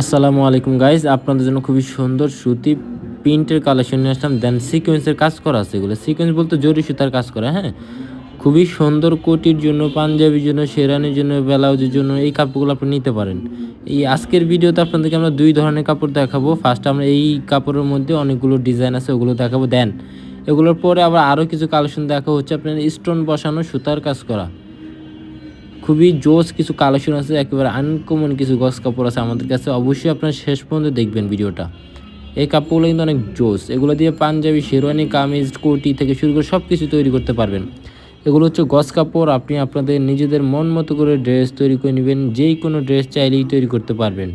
আসসালামু আলাইকুম গাইজ আপনাদের জন্য খুবই সুন্দর সুতি প্রিন্টের কালেকশন নিয়ে আসলাম। দেন সিকোয়েন্সের কাজ করা আছে এগুলো। সিকোয়েন্স বলতে জরি সুতার কাজ করা হ্যাঁ? খুবই সুন্দর কোটির জন্য, পাঞ্জাবির জন্য, শেরানির জন্য, ব্লাউজের জন্য এই কাপড়গুলো আপনি নিতে পারেন। এই আজকের ভিডিওতে আপনাদেরকে আমরা দুই ধরনের কাপড় দেখাবো। ফার্স্ট আমরা এই কাপড়ের মধ্যে অনেকগুলো ডিজাইন আছে, ওগুলো দেখাবো। দেন এগুলোর পরে আবার আরও কিছু কালেকশন দেখা হচ্ছে। আপনার স্টোন বসানো, সুতার কাজ করা। খুবই জোস কিছু কালেকশন আছে, একেবারে আনকমন কিছু গস কাপড় আছে আমাদের কাছে। অবশ্যই আপনারা শেষ পর্যন্ত দেখবেন ভিডিওটা। এই কাপড়গুলো কিন্তু অনেক জোস এগুলো দিয়ে পাঞ্জাবি, শেরওয়ানি, কামিজ কোটি থেকে শুরু করে সব কিছু তৈরি করতে পারবেন। এগুলো হচ্ছে গস কাপড়, আপনি আপনাদের নিজেদের মন মতো করে ড্রেস তৈরি করে নেবেন যেই কোনো ড্রেস চাইলেই তৈরি করতে পারবেন।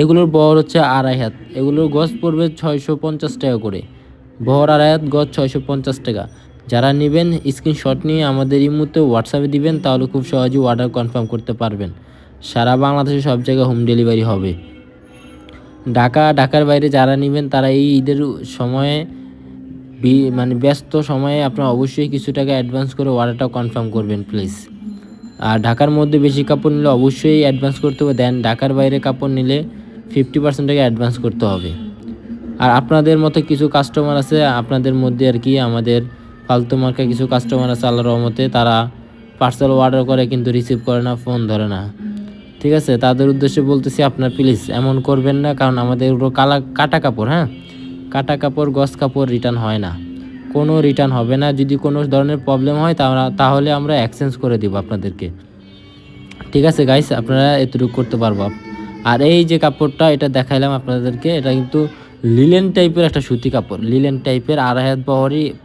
এগুলোর বহর হচ্ছে আড়াই হাত। এগুলোর গজ পড়বে ছয়শো পঞ্চাশ টাকা করে। বহর আড়াই হাত গজ ছয়শো পঞ্চাশ টাকা। যারা নেবেন স্ক্রিনশট নিয়ে আমাদের এই মুহূর্তে হোয়াটসঅ্যাপে দিবেন, তাহলে খুব সহজেই অর্ডার কনফার্ম করতে পারবেন। সারা বাংলাদেশে সব জায়গায় হোম ডেলিভারি হবে। ঢাকা, ঢাকার বাইরে যারা নেবেন, তারা এই ঈদের সময়ে মানে ব্যস্ত সময়ে আপনারা অবশ্যই কিছু টাকা অ্যাডভান্স করে অর্ডারটা কনফার্ম করবেন প্লিজ আর ঢাকার মধ্যে বেশি কাপড় নিলে অবশ্যই অ্যাডভান্স করতে হবে। দেন ঢাকার বাইরে কাপড় নিলে ফিফটি পার্সেন্ট টাকা অ্যাডভান্স করতে হবে। আর আপনাদের মতো কিছু কাস্টমার আছে, আপনাদের মধ্যে আর কি আমাদের ফালতু মার্কা কিছু কাস্টমার আছে আল্লাহর রহমতে, তারা পার্সেল অর্ডার করে কিন্তু রিসিভ করে না ফোন ধরে না। ঠিক আছে? তাদের উদ্দেশ্যে বলতেছি আপনার প্লিজ এমন করবেন না, কারণ আমাদের ওগুলো কালা কাটা কাপড় হ্যাঁ? কাটা কাপড়, গস কাপড় রিটার্ন হয় না। কোনো রিটার্ন হবে না। যদি কোনো ধরনের প্রবলেম হয় তাহলে তাহলে আমরা এক্সচেঞ্জ করে দিব আপনাদেরকে। ঠিক আছে গাইস আপনারা এতটুকু করতে পারব। আর এই যে কাপড়টা, এটা দেখাইলাম আপনাদেরকে। এটা কিন্তু লিলেন টাইপের একটা সুতি কাপড়। লিলেন টাইপের আড়াই হাত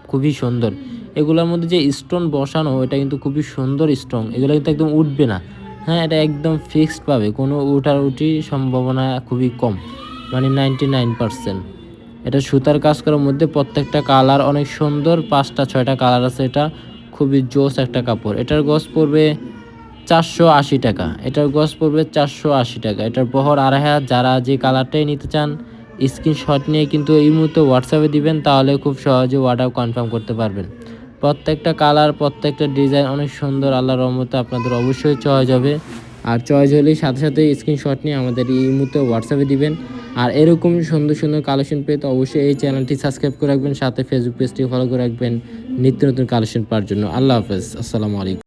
খুবই সুন্দর। এগুলোর মধ্যে যে স্টোন বসানো, এটা কিন্তু খুবই সুন্দর স্ট্রং এগুলো কিন্তু একদম উঠবে না। হ্যাঁ এটা একদম ফিক্সড পাবে। কোনো উঠার উঠি সম্ভাবনা খুবই কম মানে নাইনটি নাইন পার্সেন্ট এটা সুতার কাজ করার মধ্যে প্রত্যেকটা কালার অনেক সুন্দর। পাঁচটা, ছয়টা কালার আছে এটা। খুবই জোস একটা কাপড়। এটার গজ পড়বে চারশো আশি টাকা। এটার গজ পড়বে চারশো আশি টাকা। এটার বহর আড়াই হাত যারা যে কালারটাই নিতে চান স্ক্রিনশট নিয়ে কিন্তু এই মুহূর্তে হোয়াটসঅ্যাপে দিবেন, তাহলে খুব সহজে অর্ডার কনফার্ম করতে পারবেন। প্রত্যেকটা কালার প্রত্যেকটা ডিজাইন অনেক সুন্দর আল্লাহ রহমতে আপনাদের অবশ্যই চয়েস হবে। আর চয়েস হলেই সাথে সাথে স্ক্রিনশট নিয়ে আমাদের এই মুহূর্তে হোয়াটসঅ্যাপে দিবেন। আর এরকম সুন্দর সুন্দর কালেকশন পেতে অবশ্যই এই চ্যানেলটি সাবস্ক্রাইব করে রাখবেন, সাথে ফেসবুক পেজটি ফলো করে রাখবেন। নিত্য নতুন কালেকশন পাওয়ার জন্য। আল্লাহ হাফেজ। আসসালামু আলাইকুম।